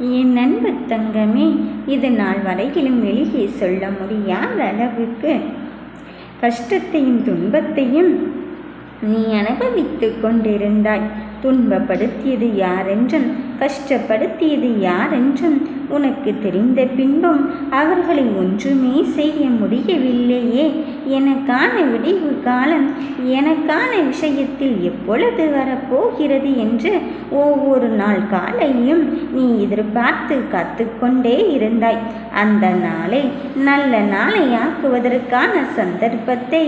என் அன்பு தங்கமே இது நாள் வரையிலும் வெளியே சொல்ல முடியாத அளவுக்கு. கஷ்டத்தையும் துன்பத்தையும் நீ அனுபவித்து கொண்டிருந்தாய். துன்பப்படுத்தியது யாரென்றும் கஷ்டப்படுத்தியது யாரென்றும் உனக்கு தெரிந்த பின்பும் அவர்களை ஒன்றுமே செய்ய முடியவில்லையே. எனக்கான விடிவு காலம் எனக்கான விஷயத்தில் எப்பொழுது வரப்போகிறது என்று ஒவ்வொரு நாள் காலையும் நீ எதிர்பார்த்து காத்துக்கொண்டே இருந்தாய். அந்த நாளை நல்ல நாளை ஆக்குவதற்கான சந்தர்ப்பத்தை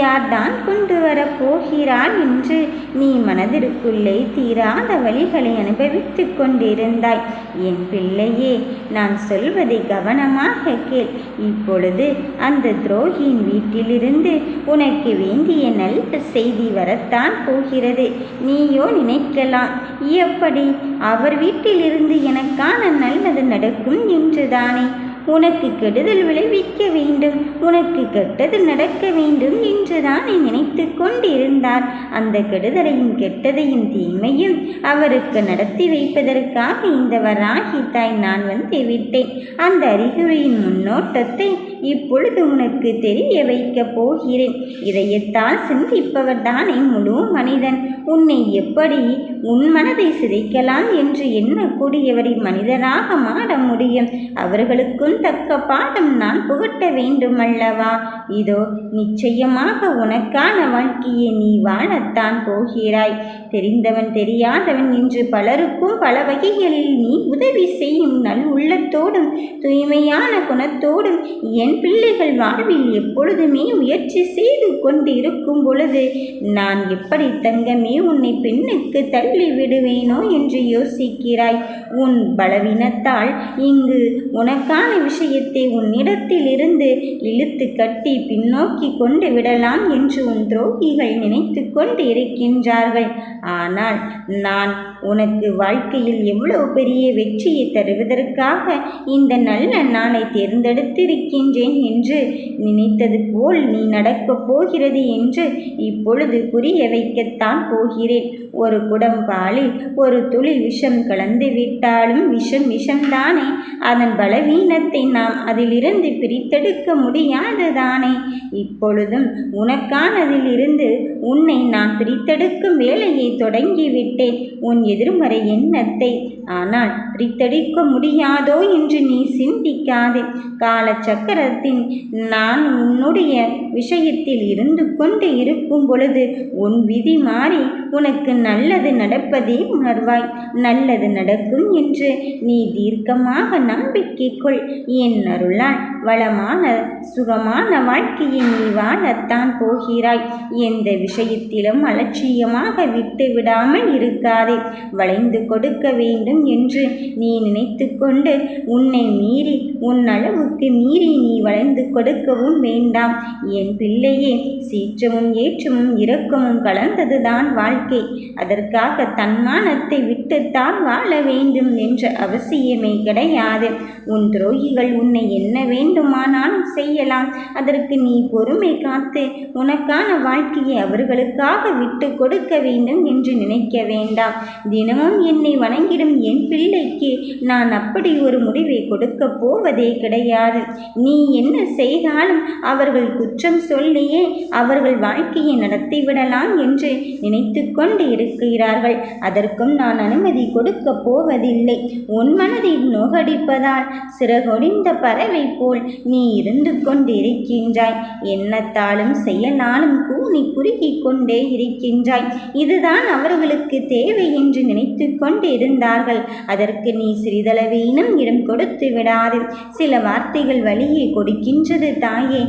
யார்தான் கொண்டு வரப் போகிறாள் என்று நீ மனதிற்குள்ளே தீராத வழிகளை அனுபவித்து கொண்டிருந்தாய். என் பிள்ளையே நான் சொல்வதை கவனமாக கேள். இப்பொழுது அந்த துரோகியின் வீட்டில் வீட்டிலிருந்து உனக்கு வேண்டிய நல்ல செய்தி வரத்தான் போகிறது. நீயோ நினைக்கலாம். எப்படி? அவர் வீட்டிலிருந்து எனக்கான நல்லது நடக்கும் என்றுதானே உனக்கு கெடுதல் விளைவிக்க வேண்டும் உனக்கு கெட்டது நடக்க வேண்டும் என்றுதான் நினைத்து கொண்டிருந்தார் அந்த கெடுதலையும் கெட்டதையும் தீமையும் அவருக்கு நடத்தி வைப்பதற்காக இந்த வராகி தாய் நான் வந்து விட்டேன். அந்த அறிகுறியின் முன்னோட்டத்தை இப்பொழுது உனக்கு தெரிய வைக்கப் போகிறேன். இதயத்தால் சிந்திப்பவர் தானே முழு மனிதன். உன்னை எப்படி உன் மனதை சிதைக்கலாம் என்று எண்ணக்கூடியவரை மனிதராக மாற முடியும். அவர்களுக்கும் தக்க பாடம் நான் புகட்ட வேண்டும் அல்லவா இதோ நிச்சயமாக உனக்கான வாழ்க்கையை நீ வாழத்தான் போகிறாய். தெரிந்தவன் தெரியாதவன் என்று பலருக்கும் பல வகைகளில் நீ உதவி செய்யும் நல் உள்ளத்தோடும் தூய்மையான குணத்தோடும் என் பிள்ளைகள் வாழ்வில் எப்பொழுதுமே முயற்சி செய்து கொண்டு இருக்கும் பொழுது நான் எப்படி தங்கமே உன்னை பெண்ணுக்கு தள்ளி விடுவேனோ என்று யோசிக்கிறாய். உன் பலவீனத்தால் இங்கு உனக்கான விஷயத்தை உன்னிடத்திலிருந்து இழுத்து கட்டி பின்னோக்கி கொண்டு விடலாம் என்று உன் துரோகிகள் நினைத்து கொண்டு இருக்கின்றார்கள். ஆனால் நான் உனக்கு வாழ்க்கையில் எவ்வளவு பெரிய வெற்றியை தருவதற்காக இந்த நல்ல நாளை தேர்ந்தெடுத்திருக்கின்றேன் என்று நினைத்தது போல் நீ நடக்கப் போகிறது என்று இப்பொழுது புரிய வைக்கத்தான் போகிறேன். ஒரு குடம் பாலில் ஒரு துளி விஷம் கலந்து விட்டாலும் விஷம் விஷம்தானே. அதன் பலவீனத்தை நாம் அதிலிருந்து பிரித்தெடுக்க முடியாதுதானே? இப்பொழுதும் உனக்கானதிலிருந்து உன்னை நான் பிரித்தெடுக்கும் வேலையை தொடங்கிவிட்டேன். உன் எதிர்மறை எண்ணத்தை ஆனால் பிரித்தெடுக்க முடியாதோ என்று நீ சிந்திக்காதே. காலச்சக்கரத்தின் நான் உன்னுடைய விஷயத்தில் இருந்து கொண்டு இருக்கும் பொழுது உன் விதி மாறி உனக்கு நல்லது நடப்பதே உணர்வாய். நல்லது நடக்கும் என்று நீ தீர்க்கமாக நம்பிக்கை கொள். என் அருளால் வளமான சுகமான வாழ்க்கையை நீ வாழத்தான் போகிறாய். எந்த விஷயத்திலும் அலட்சியமாக விட்டு விடாமல் இருக்காதே. வளைந்து கொடுக்க வேண்டும் என்று நீ நினைத்து கொண்டு உன்னை மீறி உன் அளவுக்கு மீறி நீ வளைந்து கொடுக்கவும் வேண்டாம். என் பிள்ளையே சீற்றமும் ஏற்றமும் இரக்கமும் கலந்ததுதான் வாழ்க்கை. அதற்காக தன்மானத்தை விட்டுத்தான் வாழ வேண்டும் என்ற அவசியமே கிடையாது. உன் துரோகிகள் உன்னை என்ன வேண்டுமானாலும் செய்யலாம். அதற்கு நீ பொறுமை காத்து உனக்கான வாழ்க்கையை அவர்களுக்காக விட்டு கொடுக்க வேண்டும் என்று நினைக்க வேண்டாம். தினமும் என்னை வணங்கிடும் என் பிள்ளைக்கு நான் அப்படி ஒரு முடிவை கொடுக்க போவதே கிடையாது. நீ என்ன செய்தாலும் அவர்கள் குற்றம் சொல்லியே அவர்கள் வாழ்க்கையை நடத்திவிடலாம் என்று நினைத்து கொண்டு இருக்கிறார்கள். அதற்கும் நான் அனுமதி கொடுக்க போவதில்லை. உன் மனதை நோகடிப்பதால் முடிந்த பறவை போல் நீ இருந்து கொண்டிருக்கின்றாய். எண்ணத்தாலும் செயலாலும் கூனி குறுகி கொண்டே இருக்கின்றாய். இதுதான் அவர்களுக்கு தேவை என்று நினைத்து கொண்டிருந்தார்கள். அதற்கு நீ சிறிதளவேனும் இடம் கொடுத்து விடாது. சில வார்த்தைகள் வழியே கொடுக்கின்றது தாயே.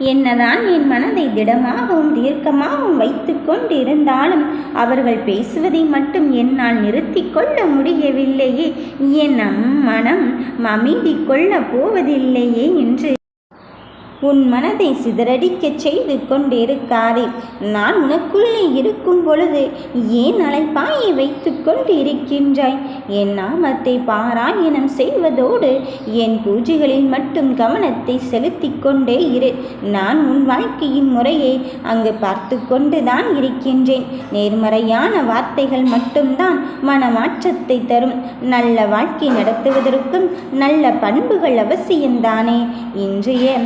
என்னதான் என் மனதை திடமாகவும் தீர்க்கமாகவும் வைத்து கொண்டிருந்தாலும் அவர்கள் பேசுவதை மட்டும் என்னால் நிறுத்தி கொள்ள முடியவில்லையே. என் மனம் அமைதி கொள்ளப் போவதில்லையே என்று உன் மனதை சிதறடிக்கச் செய்து கொண்டிருக்காதே. நான் உனக்குள்ளே இருக்கும் பொழுது ஏன் அலைப்பாயை வைத்து கொண்டு இருக்கின்றாய் என் நாமத்தை பாராயணம் செய்வதோடு என் பூஜைகளில் மட்டும் கவனத்தை செலுத்திக் கொண்டே இரு. நான் உன் வாழ்க்கையின் முறையை அங்கு பார்த்து கொண்டுதான் இருக்கின்றேன். நேர்மறையான வார்த்தைகள் மட்டும்தான் மனமாற்றத்தை தரும். நல்ல வாழ்க்கை நடத்துவதற்கும் நல்ல பண்புகள் அவசியம்தானே. இன்றைய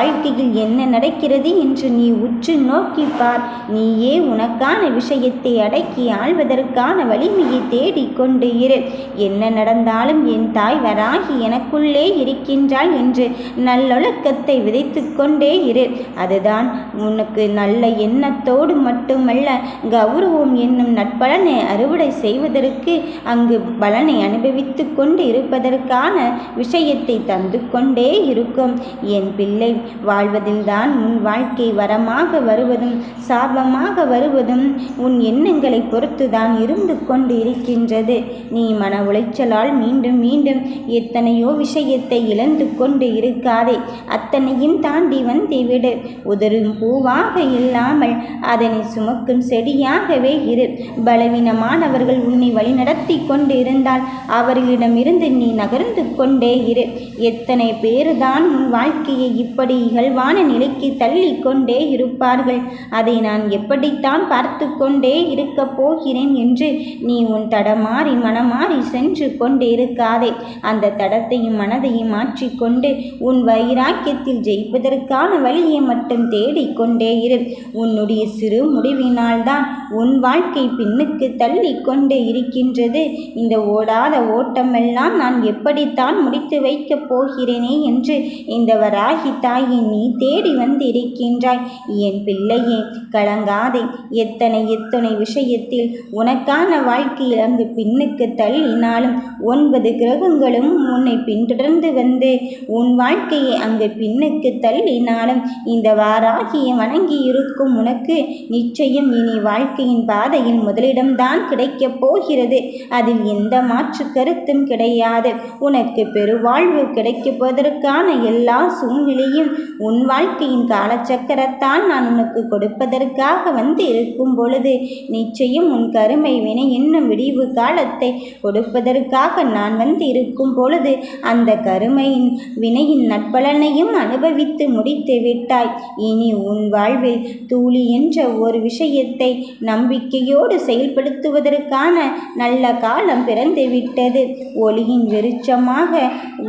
வாழ்க்கையில் என்ன நடக்கிறது என்று நீ உற்று நோக்கி பார் நீயே உனக்கான விஷயத்தை அடக்கி ஆள்வதற்கான வலிமையை தேடிக்கொண்டு இரு. என்ன நடந்தாலும் என் தாய் வராகி எனக்குள்ளே இருக்கின்றாள் என்று நல்லொழுக்கத்தை விதைத்து கொண்டே இரு. அதுதான் உனக்கு நல்ல எண்ணத்தோடு மட்டுமல்ல கௌரவம் என்னும் நட்பலனை அறுவடை செய்வதற்கு அங்கு பலனை அனுபவித்து கொண்டு இருப்பதற்கான விஷயத்தை தந்து கொண்டே இருக்கும். என் பிள்ளை வாழ்வதில்தான் உன் வாழ்க்கை வரமாக வருவதும் சாபமாக வருவதும் உன் எண்ணங்களை பொறுத்துதான் இருந்து கொண்டு இருக்கின்றது நீ மன உளைச்சலால் மீண்டும் மீண்டும் எத்தனையோ விஷயத்தை இழந்து கொண்டு இருக்காதே. அத்தனையும் தாண்டி வந்து விடு. உதரும் பூவாக இல்லாமல் அதனை சுமக்கும் செடியாகவே இரு. பலவீனமானவர்கள் உன்னை வழிநடத்தி கொண்டு இருந்தால் அவர்களிடமிருந்து நீ நகர்ந்து கொண்டே இரு. எத்தனை பேருதான் உன் வாழ்க்கையை இப்படி இகழ்வான நிலைக்கு தள்ளி கொண்டே இருப்பார்கள். அதை நான் எப்படித்தான் பார்த்து கொண்டே இருக்கப் போகிறேன் என்று நீ உன் தடமாறி மனமாறி சென்று கொண்டே இருக்காதே அந்த தடத்தையும் மனதையும் மாற்றிக்கொண்டு உன் வைராக்கியத்தில் ஜெயிப்பதற்கான வழியை மட்டும் தேடிக்கொண்டே இரு. உன்னுடைய சிறு முடிவினால்தான் உன் வாழ்க்கை பின்னுக்கு தள்ளி கொண்டு இருக்கின்றது. இந்த ஓடாத ஓட்டமெல்லாம் நான் எப்படித்தான் முடித்து வைக்கப் போகிறேனே என்று இந்த வராகி தாயை நீ தேடி வந்திருக்கின்றாய். என் பிள்ளையே கலங்காதே. எத்தனை எத்தனை விஷயத்தில் உனக்கான வாழ்க்கையில் அங்கு பின்னுக்கு தள்ளினாலும் ஒன்பது கிரகங்களும் உன்னை பின்தொடர்ந்து வந்து உன் வாழ்க்கையை அங்கு பின்னுக்கு தள்ளினாலும் இந்த வாராகியை வணங்கி இருக்கும் உனக்கு நிச்சயம் இனி வாழ்க்கை பக்தியின் பாதையில் முதலிடம்தான் கிடைக்கப் போகிறது. அதில் எந்த மாற்று கருத்தும் கிடையாது. உனக்கு பெருவாழ்வு கிடைக்கப்பதற்கான எல்லா சூழ்நிலையும் உன் வாழ்க்கையின் காலச்சக்கரத்தான் நான் உனக்கு கொடுப்பதற்காக வந்து இருக்கும் பொழுது நிச்சயம் உன் கருமை வினை என்னும் விடிவு காலத்தை கொடுப்பதற்காக நான் வந்து இருக்கும் பொழுது அந்த கருமையின் வினையின் நட்பலனையும் அனுபவித்து முடித்து விட்டாய். இனி உன் வாழ்வில் தூளி என்ற ஒரு விஷயத்தை நம்பிக்கையோடு செயல்படுத்துவதற்கான நல்ல காலம் பிறந்துவிட்டது. ஒளியின் வெளிச்சமாக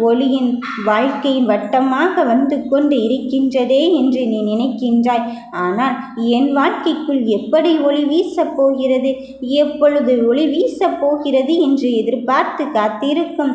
ஒளியின் வாழ்க்கையின் வட்டமாக வந்து கொண்டு இருக்கின்றதே என்று நீ நினைக்கின்றாய். ஆனால் என் வாழ்க்கைக்குள் எப்படி ஒளி வீசப் போகிறது? எப்பொழுது ஒளி வீசப் போகிறது என்று எதிர்பார்த்து காத்திருக்கும்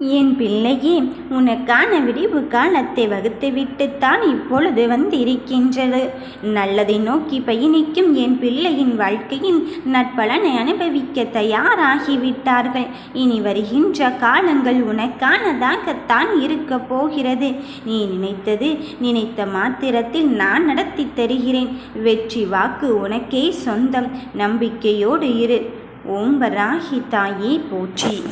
என் பிள்ளையே உனக்கான விடிவு காலத்தை வகுத்துவிட்டுத்தான் இப்பொழுது வந்திருக்கின்றது. நல்லதை நோக்கி பயணிக்கும் என் பிள்ளையின் வாழ்க்கையின் நட்பலனை அனுபவிக்க தயாராகிவிட்டார்கள். இனி வருகின்ற காலங்கள் உனக்கானதாகத்தான் இருக்கப் போகிறது. நீ நினைத்தது நினைத்த மாத்திரத்தில் நான் நடத்தி தருகிறேன். வெற்றி வாக்கு உனக்கே சொந்தம். நம்பிக்கையோடு இரு. ஓம்பராகி தாயே போற்றி.